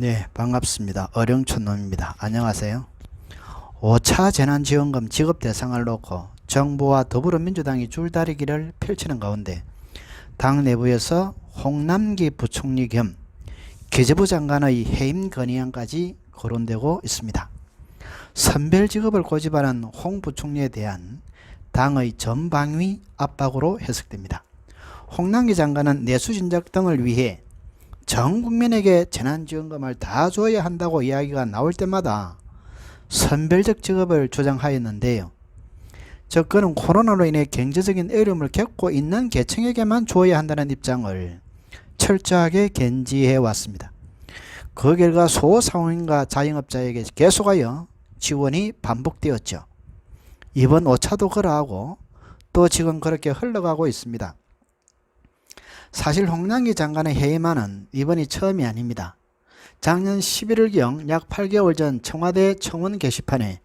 네, 반갑습니다. 어령촌놈입니다. 안녕하세요. 5차 재난지원금 지급 대상을 놓고 정부와 더불어민주당이 줄다리기를 펼치는 가운데 당 내부에서 홍남기 부총리 겸 기재부 장관의 해임 건의안까지 거론되고 있습니다. 선별 직업을 고집하는 홍 부총리에 대한 당의 전방위 압박으로 해석됩니다. 홍남기 장관은 내수진작 등을 위해 전 국민에게 재난지원금을 다 줘야 한다고 이야기가 나올 때마다 선별적 직업을 주장하였는데요. 즉 그는 코로나로 인해 경제적인 어려움을 겪고 있는 계층에게만 줘야 한다는 입장을 철저하게 견지해 왔습니다. 그 결과 소상인과 자영업자에게 계속하여 지원이 반복되었죠. 이번 5차도 그러하고 또 지금 그렇게 흘러가고 있습니다. 사실 홍남기 장관의 해임안은 이번이 처음이 아닙니다. 작년 11월경 약 8개월 전 청와대 청원 게시판에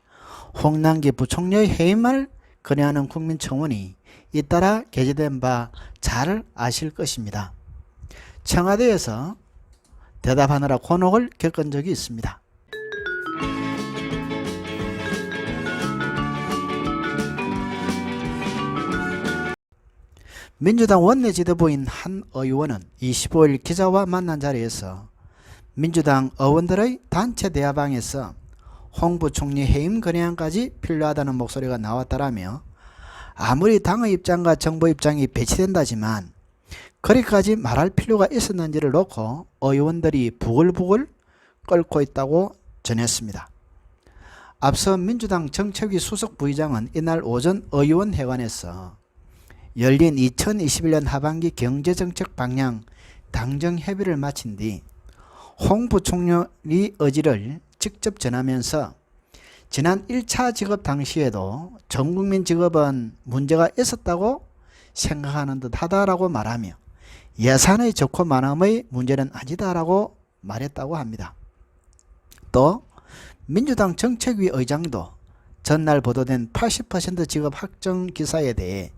홍남기 부총리의 해임을 건의하는 국민청원이 잇따라 게재된 바 잘 아실 것입니다. 청와대에서 대답하느라 곤혹을 겪은 적이 있습니다. 민주당 원내 지도부인 한 의원은 25일 기자와 만난 자리에서 민주당 의원들의 단체 대화방에서 홍 부총리 해임 건의안까지 필요하다는 목소리가 나왔다라며 아무리 당의 입장과 정부 입장이 배치된다지만 그리까지 말할 필요가 있었는지를 놓고 의원들이 부글부글 끓고 있다고 전했습니다. 앞서 민주당 정책위 수석 부의장은 이날 오전 의원회관에서 열린 2021년 하반기 경제정책 방향 당정 협의를 마친 뒤 홍 부총리 의지를 직접 전하면서 지난 1차 직업 당시에도 전국민 직업은 문제가 있었다고 생각하는 듯 하다라고 말하며 예산의 적고 많음의 문제는 아니다라고 말했다고 합니다. 또 민주당 정책위 의장도 전날 보도된 80% 직업 확정 기사에 대해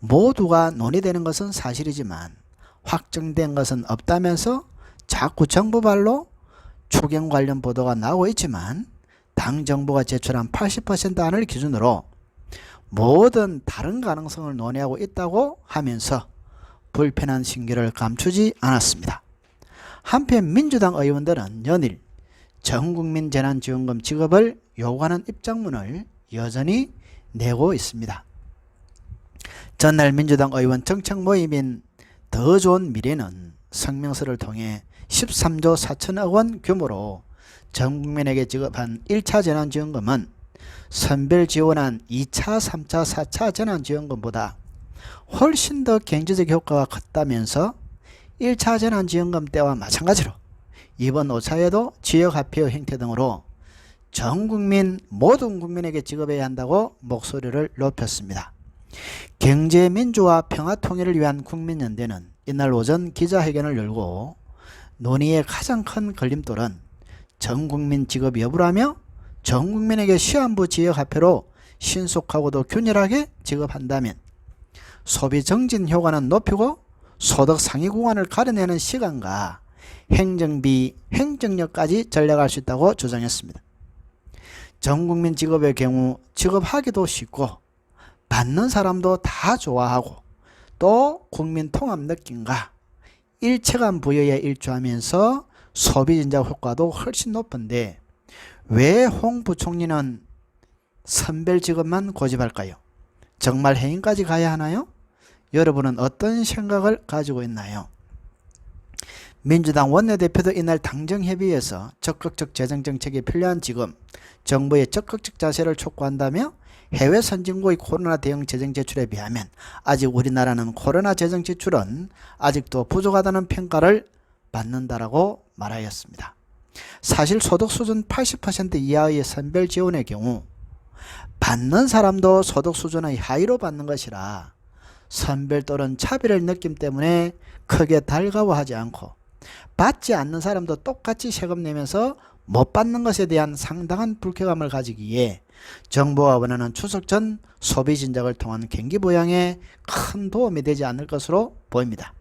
모두가 논의되는 것은 사실이지만 확정된 것은 없다면서 자꾸 정부 발로 추경 관련 보도가 나오고 있지만 당 정부가 제출한 80% 안을 기준으로 모든 다른 가능성을 논의하고 있다고 하면서 불편한 신기를 감추지 않았습니다. 한편 민주당 의원들은 연일 전국민 재난지원금 지급을 요구하는 입장문을 여전히 내고 있습니다. 전날 민주당 의원 정책 모임인 더 좋은 미래는 성명서를 통해 13조 4천억 원 규모로 전 국민에게 지급한 1차 재난지원금은 선별 지원한 2차, 3차, 4차 재난지원금보다 훨씬 더 경제적 효과가 컸다면서 1차 재난지원금 때와 마찬가지로 이번 5차에도 지역화폐 형태 등으로 전 국민 모든 국민에게 지급해야 한다고 목소리를 높였습니다. 경제민주화 평화통일을 위한 국민연대는 이날 오전 기자회견을 열고 논의의 가장 큰 걸림돌은 전 국민 지급 여부라며 전 국민에게 시한부 지역화폐로 신속하고도 균일하게 지급한다면 소비 정진 효과는 높이고 소득 상위 구간을 가려내는 시간과 행정비, 행정력까지 전략할 수 있다고 주장했습니다. 전 국민 직업의 경우 직업하기도 쉽고 받는 사람도 다 좋아하고 또 국민 통합 느낌과 일체감 부여에 일조하면서 소비 진작 효과도 훨씬 높은데 왜 홍 부총리는 선별 직업만 고집할까요? 정말 해임까지 가야 하나요? 여러분은 어떤 생각을 가지고 있나요? 민주당 원내대표도 이날 당정협의에서 적극적 재정정책이 필요한 지금 정부의 적극적 자세를 촉구한다며 해외 선진국의 코로나 대응 재정 지출에 비하면 아직 우리나라는 코로나 재정 지출은 아직도 부족하다는 평가를 받는다라고 말하였습니다. 사실 소득 수준 80% 이하의 선별 지원의 경우 받는 사람도 소득 수준의 하위로 받는 것이라 선별 또는 차별의 느낌 때문에 크게 달가워하지 않고 받지 않는 사람도 똑같이 세금 내면서 못 받는 것에 대한 상당한 불쾌감을 가지기에 정부가 원하는 추석 전 소비 진작을 통한 경기 부양에 큰 도움이 되지 않을 것으로 보입니다.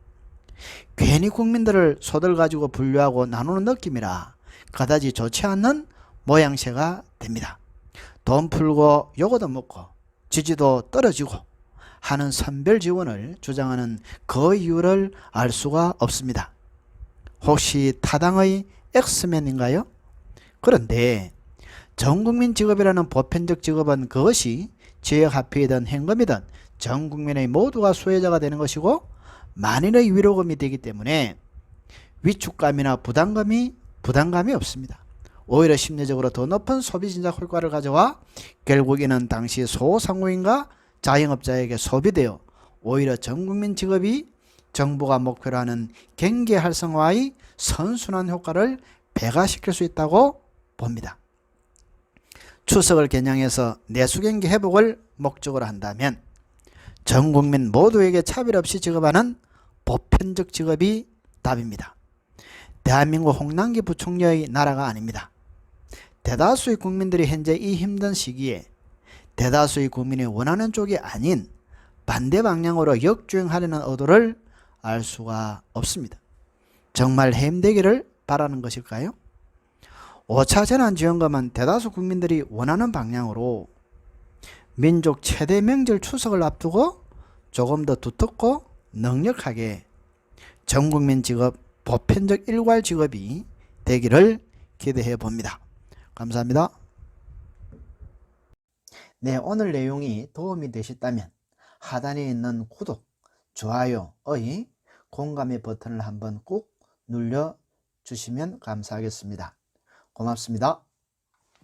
괜히 국민들을 소들 가지고 분류하고 나누는 느낌이라 그다지 좋지 않는 모양새가 됩니다. 돈 풀고 요거도 먹고 지지도 떨어지고 하는 선별 지원을 주장하는 그 이유를 알 수가 없습니다. 혹시 타당의 엑스맨인가요? 그런데 전국민 직업이라는 보편적 직업은 그것이 지역 화폐이든 현금이든 전 국민의 모두가 수혜자가 되는 것이고 만인의 위로금이 되기 때문에 위축감이나 부담감이 부담감이 없습니다. 오히려 심리적으로 더 높은 소비 진작 효과를 가져와 결국에는 당시 소상공인과 자영업자에게 소비되어 오히려 전 국민 직업이 정부가 목표로 하는 경제 활성화의 선순환 효과를 배가시킬 수 있다고 봅니다. 추석을 겨냥해서 내수경기 회복을 목적으로 한다면 전 국민 모두에게 차별 없이 지급하는 보편적 직업이 답입니다. 대한민국 홍남기 부총리의 나라가 아닙니다. 대다수의 국민들이 현재 이 힘든 시기에 대다수의 국민이 원하는 쪽이 아닌 반대 방향으로 역주행하려는 의도를 알 수가 없습니다. 정말 해임되기를 바라는 것일까요? 5차 재난지원금은 대다수 국민들이 원하는 방향으로 민족 최대 명절 추석을 앞두고 조금 더 두텁고 넉넉하게 전국민 직업 보편적 일괄 직업이 되기를 기대해 봅니다. 감사합니다. 네, 오늘 내용이 도움이 되셨다면 하단에 있는 구독, 좋아요의 공감의 버튼을 한번 꼭 눌러 주시면 감사하겠습니다. 고맙습니다.